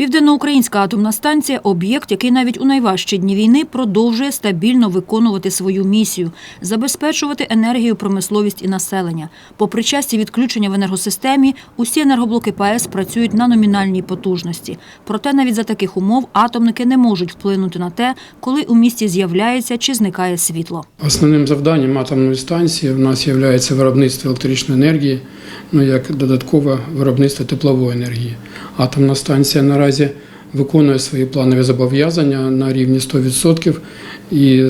Південноукраїнська атомна станція об'єкт, який навіть у найважчі дні війни продовжує стабільно виконувати свою місію забезпечувати енергію промисловість і населення. Попри часті відключення в енергосистемі, усі енергоблоки ПАЕС працюють на номінальній потужності. Проте навіть за таких умов атомники не можуть вплинути на те, коли у місті з'являється чи зникає світло. Основним завданням атомної станції в нас є виробництво електричної енергії, ну як додаткове виробництво теплової енергії. Атомна станція наразі виконує свої планові зобов'язання на рівні 100% і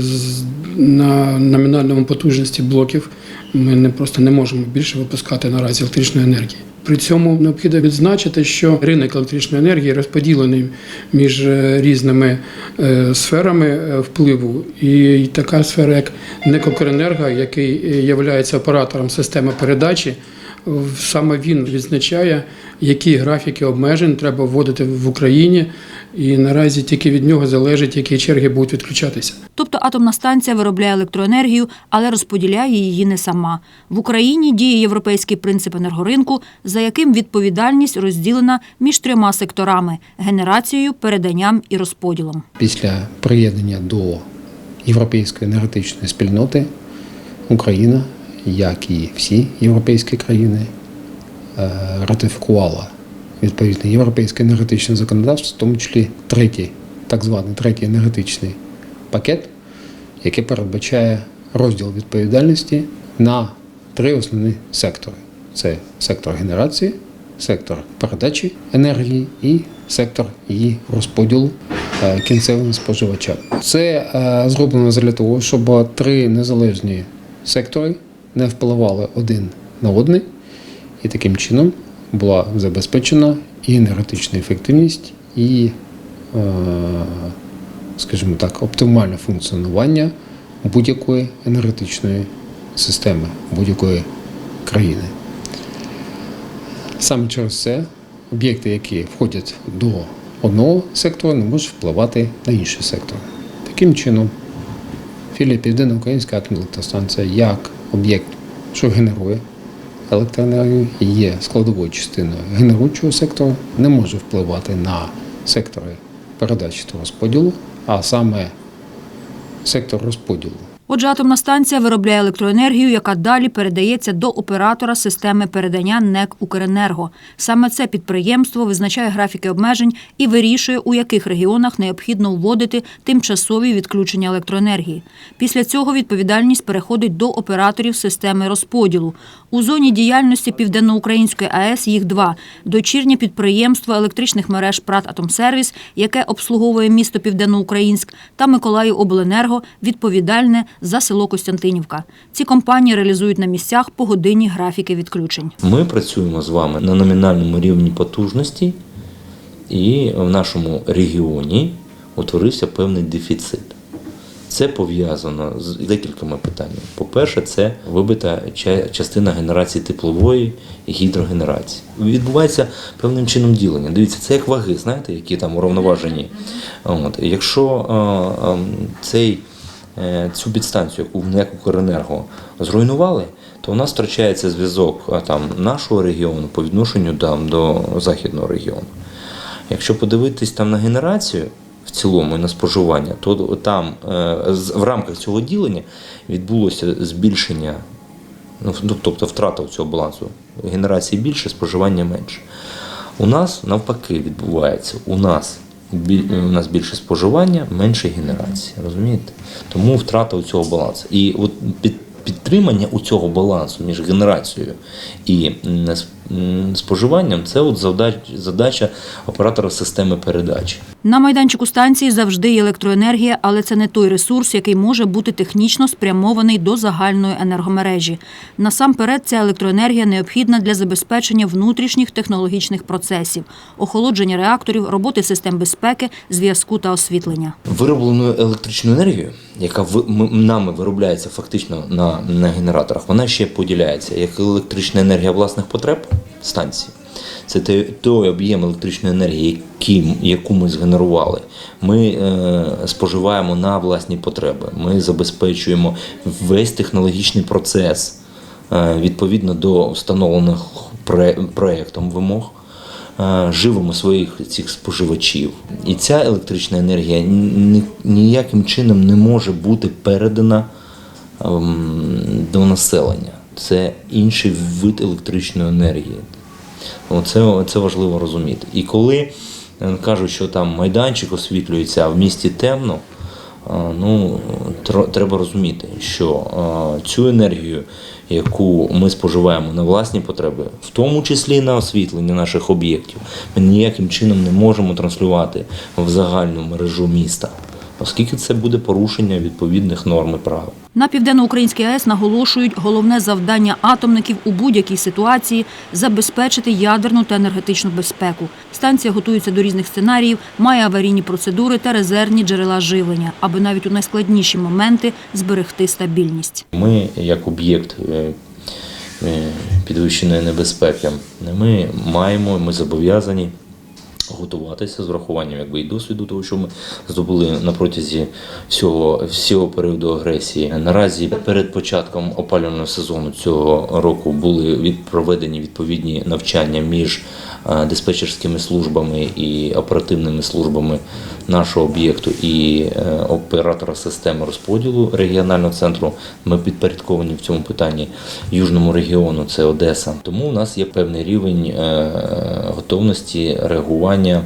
на номінальному потужності блоків ми не просто не можемо більше випускати наразі електричної енергії. При цьому необхідно відзначити, що ринок електричної енергії розподілений між е, різними е, сферами е, впливу. І така сфера, як Некокренерго, який є оператором системи передачі, саме він відзначає, які графіки обмежень треба вводити в Україні, і наразі тільки від нього залежить, які черги будуть відключатися. Тобто атомна станція виробляє електроенергію, але розподіляє її не сама. В Україні діє європейський принцип енергоринку, за яким відповідальність розділена між трьома секторами генерацією, переданням і розподілом. Після приєднання до європейської енергетичної спільноти Україна, як і всі європейські країни, е, ратифікувала відповідне європейське енергетичне законодавство, в тому числі третій, так званий третій енергетичний пакет, який передбачає розділ відповідальності на три основні сектори: це сектор генерації, сектор передачі енергії і сектор її розподілу е, кінцевим споживачам. Це е, зроблено для того, щоб три незалежні сектори не впливали один на одний, і таким чином була забезпечена і енергетична ефективність, і, е, скажімо так, оптимальне функціонування будь-якої енергетичної системи, будь-якої країни. Саме через це об'єкти, які входять до одного сектору, не можуть впливати на інший сектор. Таким чином, філія Південно-Українська атомна електростанція як об'єкт, що генерує електроенергію, є складовою частиною генеруючого сектору, не може впливати на сектори передачі та розподілу, а саме сектор розподілу. Отже, атомна станція виробляє електроенергію, яка далі передається до оператора системи передання НЕК «Укренерго». Саме це підприємство визначає графіки обмежень і вирішує, у яких регіонах необхідно вводити тимчасові відключення електроенергії. Після цього відповідальність переходить до операторів системи розподілу. У зоні діяльності Південноукраїнської АЕС їх два – дочірнє підприємство електричних мереж «Прататомсервіс», яке обслуговує місто Південноукраїнськ, та Миколаївобленерго, відповідальне за село Костянтинівка. Ці компанії реалізують на місцях погодинні графіки відключень. Ми працюємо з вами на номінальному рівні потужності, і в нашому регіоні утворився певний дефіцит. Це пов'язано з декількома питаннями. По-перше, це вибита частина генерації теплової і гідрогенерації. Відбувається певним чином ділення. Дивіться, це як ваги, знаєте, які там уравноважені. От. Якщо е, е, цей, цю підстанцію, яку в НЕК «Укренерго» зруйнували, то у нас втрачається зв'язок там, нашого регіону по відношенню там, до західного регіону. Якщо подивитись там на генерацію в цілому і на споживання, то там е, в рамках цього ділення відбулося збільшення, ну, ну, тобто втрата цього балансу. Генерації більше, споживання менше. У нас навпаки відбувається. У нас у нас більше споживання, менше генерації. Розумієте? Тому втрата у цього балансу. І от під, підтримання у цього балансу між генерацією і споживанням це от задача оператора системи передачі. На майданчику станції завжди є електроенергія, але це не той ресурс, який може бути технічно спрямований до загальної енергомережі. Насамперед, ця електроенергія необхідна для забезпечення внутрішніх технологічних процесів, охолодження реакторів, роботи систем безпеки, зв'язку та освітлення. Вироблену електричну енергію, яка нами виробляється фактично на, на генераторах, вона ще поділяється як електрична енергія власних потреб станції. Це той, об'єм електричної енергії, яку ми згенерували. Ми е, споживаємо на власні потреби. Ми забезпечуємо весь технологічний процес е, відповідно до встановлених проектом вимог. е, живимо своїх цих споживачів. І ця електрична енергія ніяким чином не може бути передана ем, до населення. Це інший вид електричної енергії. Оце, це важливо розуміти. І коли е, кажуть, що там майданчик освітлюється, а в місті темно, е, ну, треба розуміти, що е, цю енергію, яку ми споживаємо на власні потреби, в тому числі на освітлення наших об'єктів, ми ніяким чином не можемо транслювати в загальну мережу міста, оскільки це буде порушення відповідних норм і правил. На південноукраїнській АЕС наголошують, головне завдання атомників у будь-якій ситуації забезпечити ядерну та енергетичну безпеку. Станція готується до різних сценаріїв, має аварійні процедури та резервні джерела живлення, аби навіть у найскладніші моменти зберегти стабільність. Ми, як об'єкт е, е, підвищеної небезпеки, ми маємо, ми зобов'язані готуватися з врахуванням якби, і досвіду, того, що ми здобули на протязі всього, всього періоду агресії. Наразі перед початком опалювального сезону цього року були проведені відповідні навчання між диспетчерськими службами і оперативними службами нашого об'єкту і е, оператора системи розподілу регіонального центру. Ми підпорядковані в цьому питанні южному регіону, це Одеса. Тому у нас є певний рівень е, готовності реагування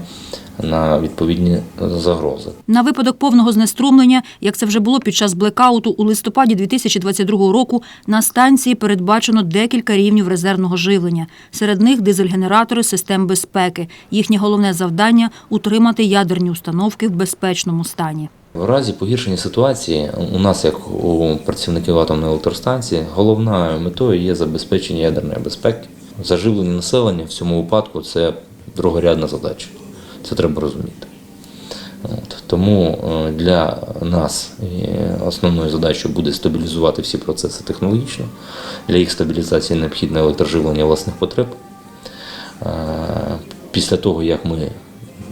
на відповідні загрози. На випадок повного знеструмлення, як це вже було під час блекауту у листопаді 2022 року, на станції передбачено декілька рівнів резервного живлення. Серед них дизель-генератори систем безпеки. Їхнє головне завдання утримати ядерні установки в безпечному стані. В разі погіршення ситуації у нас, як у працівників атомної електростанції, головною метою є забезпечення ядерної безпеки. Заживлення населення в цьому випадку це другорядна задача. Це треба розуміти. От. Тому е, для нас е, основною задачею буде стабілізувати всі процеси технологічно. Для їх стабілізації необхідне електроживлення власних потреб. Е, Після того, як ми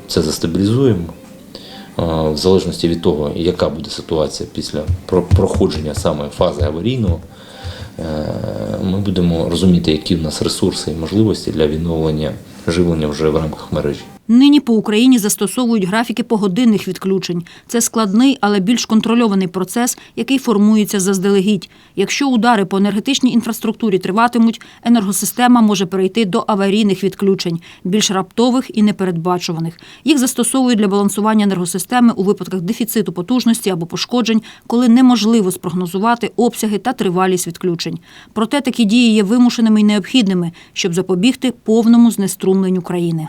це застабілізуємо, в залежності від того, яка буде ситуація після проходження саме фази аварійного, ми будемо розуміти, які в нас ресурси і можливості для відновлення живлення вже в рамках мережі. Нині по Україні застосовують графіки погодинних відключень. Це складний, але більш контрольований процес, який формується заздалегідь. Якщо удари по енергетичній інфраструктурі триватимуть, енергосистема може перейти до аварійних відключень, більш раптових і непередбачуваних. Їх застосовують для балансування енергосистеми у випадках дефіциту потужності або пошкоджень, коли неможливо спрогнозувати обсяги та тривалість відключень. Проте такі дії є вимушеними і необхідними, щоб запобігти повному знеструмленню країни.